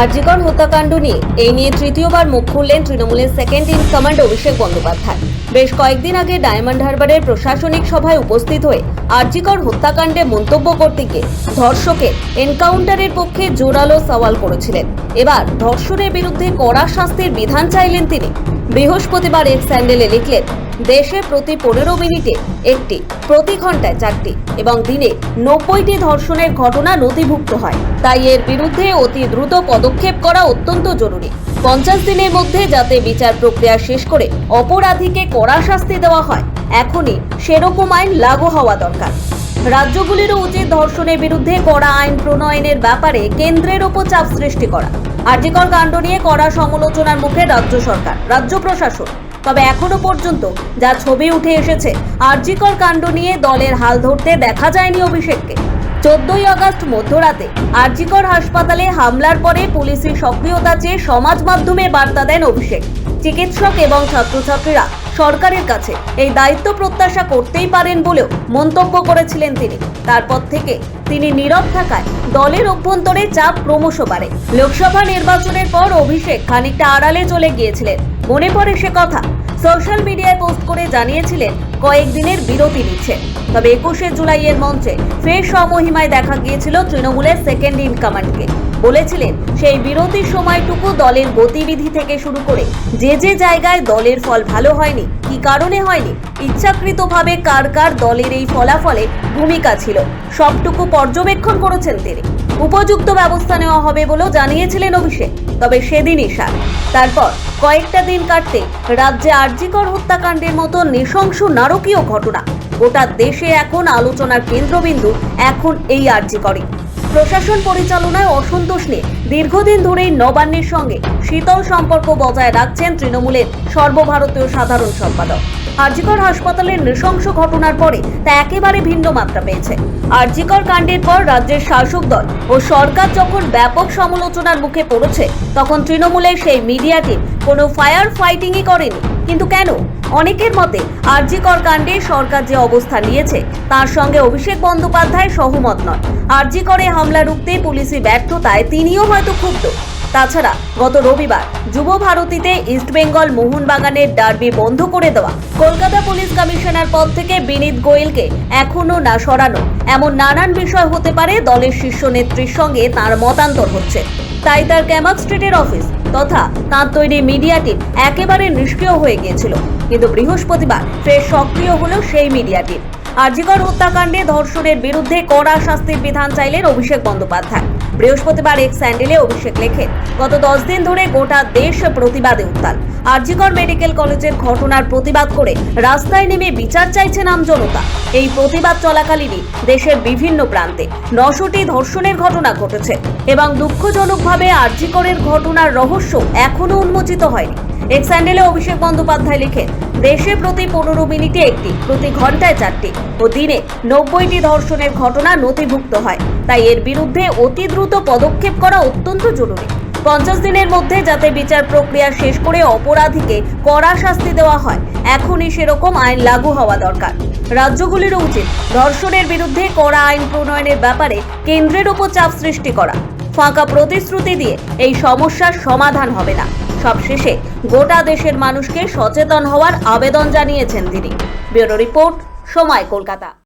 আরজিকর হত্যাকাণ্ড নিয়ে। এই নিয়ে তৃতীয়বার মুখ খুললেন তৃণমূলের second in command Abhishek Bandyopadhyay. বেশ কয়েকদিন আগে ডায়মন্ড হারবারের প্রশাসনিক সভায় উপস্থিত হয়ে আরজিকর হত্যাকাণ্ডে মন্তব্য করতে গিয়ে ধর্ষকের এনকাউন্টারের পক্ষে জোরালো সওয়াল করেছিলেন। এবার ধর্ষণের বিরুদ্ধে কড়া শাস্তির বিধান চাইলেন তিনি। বৃহস্পতিবার এক স্যান্ডেলে লিখলেন দেশে প্রতি পনেরো মিনিটে একটি, প্রতি ঘন্টায় চারটি এবং দিনে নব্বইটি ধর্ষণের ঘটনা নথিভুক্ত হয়। তাই এর বিরুদ্ধে অতি দ্রুত পদক্ষেপ করা অত্যন্ত জরুরি। পঞ্চাশ দিনের মধ্যে যাতে বিচার প্রক্রিয়া শেষ করে অপরাধীকে কড়া শাস্তি দেওয়া হয়, এখনই সেরকম আইন লাগু হওয়া দরকার। রাজ্যগুলিরও উচিত ধর্ষণের বিরুদ্ধে কড়া আইন প্রণয়নের ব্যাপারে কেন্দ্রের ওপর চাপ সৃষ্টি করা। আর্যিকর কাণ্ড নিয়ে কড়া সমালোচনার মুখে রাজ্য সরকার, রাজ্য প্রশাসন। তবে এখনও পর্যন্ত যা ছবি উঠে এসেছে, আর্যিকর কাণ্ড নিয়ে দলের হাল ধরতে দেখা যায়নি অভিষেককে। চোদ্দই আগস্ট মধ্যরাতে আরজিকর হাসপাতালে হামলার পরে পুলিশের সক্রিয়তা চেয়ে সমাজ মাধ্যমে বার্তা দেন অভিষেক। চিকিৎসক এবং ছাত্রছাত্রীরা সরকারের কাছে এই দায়িত্ব প্রত্যাশা করতেই পারেন বলেও মন্তব্য করেছিলেন তিনি। তারপর থেকে তিনি নীরব থাকায় দলের অভ্যন্তরে চাপ ক্রমশ বাড়ে। লোকসভা নির্বাচনের পর অভিষেক খানিকটা আড়ালে চলে গিয়েছিলেন। মনে পড়ে সে কথা। সোশ্যাল মিডিয়ায় পোস্ট করে জানিয়েছিলেন, কয়েকদিনের বিরতি নিচ্ছে। তবে একুশে জুলাইয়ের মঞ্চে ফের স্বমহিমায় দেখা গিয়েছিল তৃণমূলের সেকেন্ড ইন কমান্ডকে বলেছিলেন, সেই বিরতির সময়টুকু দলের গতিবিধি থেকে শুরু করে যে যে জায়গায় দলের ফল ভালো হয়নি, কি কারণে হয়নি, ইচ্ছাকৃতভাবে কার কার দলের এই ফলাফলে ভূমিকা ছিল, সবটুকু পর্যবেক্ষণ করেছেন তিনি। উপযুক্ত ব্যবস্থা নেওয়া হবে বলেও জানিয়েছিলেন অভিষেক, তবে সেদিনই সার। তারপর কয়েকটা দিন কাটতে রাজ্যে আর্জিকর হত্যাকাণ্ডের মতো নৃশংস নারকীয় ঘটনা গোটা দেশে এখন আলোচনার কেন্দ্রবিন্দু এখন এই আর্জিকরই প্রশাসন পরিচালনায় অসন্তোষ নিয়ে দীর্ঘদিন ধরেই নবান্নের সঙ্গে শীতল সম্পর্ক বজায় রাখছেন তৃণমূলের সর্বভারতীয় সাধারণ সম্পাদক। আরজিকর হাসপাতালের নৃশংস ঘটনার পরে তা একেবারে ভিন্ন মাত্রা পেয়েছে। আরজিকর কাণ্ডের পর রাজ্যের শাসক দল ও সরকার যখন ব্যাপক সমালোচনার মুখে পড়েছে, তখন তৃণমূলের সেই মিডিয়াটি কোনো ফায়ার ফাইটিংই করেনি। কিন্তু কেন? অনেকের মতে আরজিকর কাণ্ডে সরকার যে অবস্থা নিয়েছে, তার সঙ্গে অভিষেক বন্দ্যোপাধ্যায় সহমত নয়। আরজিকরে হামলা রুখতে পুলিশি ব্যর্থতায় তিনিও হয়তো ক্ষুব্ধ। তাছাড়া গত রবিবার যুব ভারতীতে ইস্টবেঙ্গল মোহনবাগানের ডার্বি বন্ধ করে দেওয়া, কলকাতা পুলিশ কমিশনার পদ থেকে বিনীত গোয়েলকে এখনও না সরানো, এমন নানান বিষয় হতে পারে দলের শীর্ষ নেত্রীর সঙ্গে তার মতান্তর হচ্ছে। তাই তার ক্যামাক স্ট্রিটের অফিস তথা তাঁর তৈরি মিডিয়া টিম একেবারে নিষ্ক্রিয় হয়ে গিয়েছিল। কিন্তু বৃহস্পতিবার ফের সক্রিয় হলো সেই মিডিয়া টিম। আরজিকর হত্যাকাণ্ডে ধর্ষণের বিরুদ্ধে কড়া শাস্তির বিধান চাইলেন অভিষেক বন্দ্যোপাধ্যায়। বৃহস্পতিবার এক স্যান্ডেলে অভিষেক লেখেন, গত দশ দিন ধরে গোটা দেশ প্রতিবাদে উত্তাল। আরজিকর মেডিকেল কলেজের ঘটনার প্রতিবাদ করে রাস্তায় নেমে বিচার চাইছেন আমজনতা এই প্রতিবাদ চলাকালীনই দেশের বিভিন্ন প্রান্তে নশোটি ধর্ষণের ঘটনা ঘটেছে এবং দুঃখজনকভাবে আরজিকরের ঘটনার রহস্য এখনও উন্মোচিত হয়নি। এক স্যান্ডেলে অভিষেক বন্দ্যোপাধ্যায় লিখেন দেশে প্রতি পনেরো মিনিটে একটি, প্রতি ঘন্টায় চারটি ও দিনে নব্বইটি ধর্ষণের ঘটনা নথিভুক্ত হয়। তাই এর বিরুদ্ধে অতি দ্রুত পদক্ষেপ করা অত্যন্ত জরুরি। পঞ্চাশ দিনের মধ্যে যাতে বিচার প্রক্রিয়া শেষ করে অপরাধীকে কড়া শাস্তি দেওয়া হয়, এখনই সেরকম আইন লাগু হওয়া দরকার। রাজ্যগুলিরও উচিত ধর্ষণের বিরুদ্ধে কড়া আইন প্রণয়নের ব্যাপারে কেন্দ্রের উপর চাপ সৃষ্টি করা। ফাঁকা প্রতিশ্রুতি দিয়ে এই সমস্যার সমাধান হবে না। সবশেষে গোটা দেশের মানুষকে সচেতন হওয়ার আবেদন জানিয়েছেন তিনি। ব্যুরো রিপোর্ট সময় কলকাতা।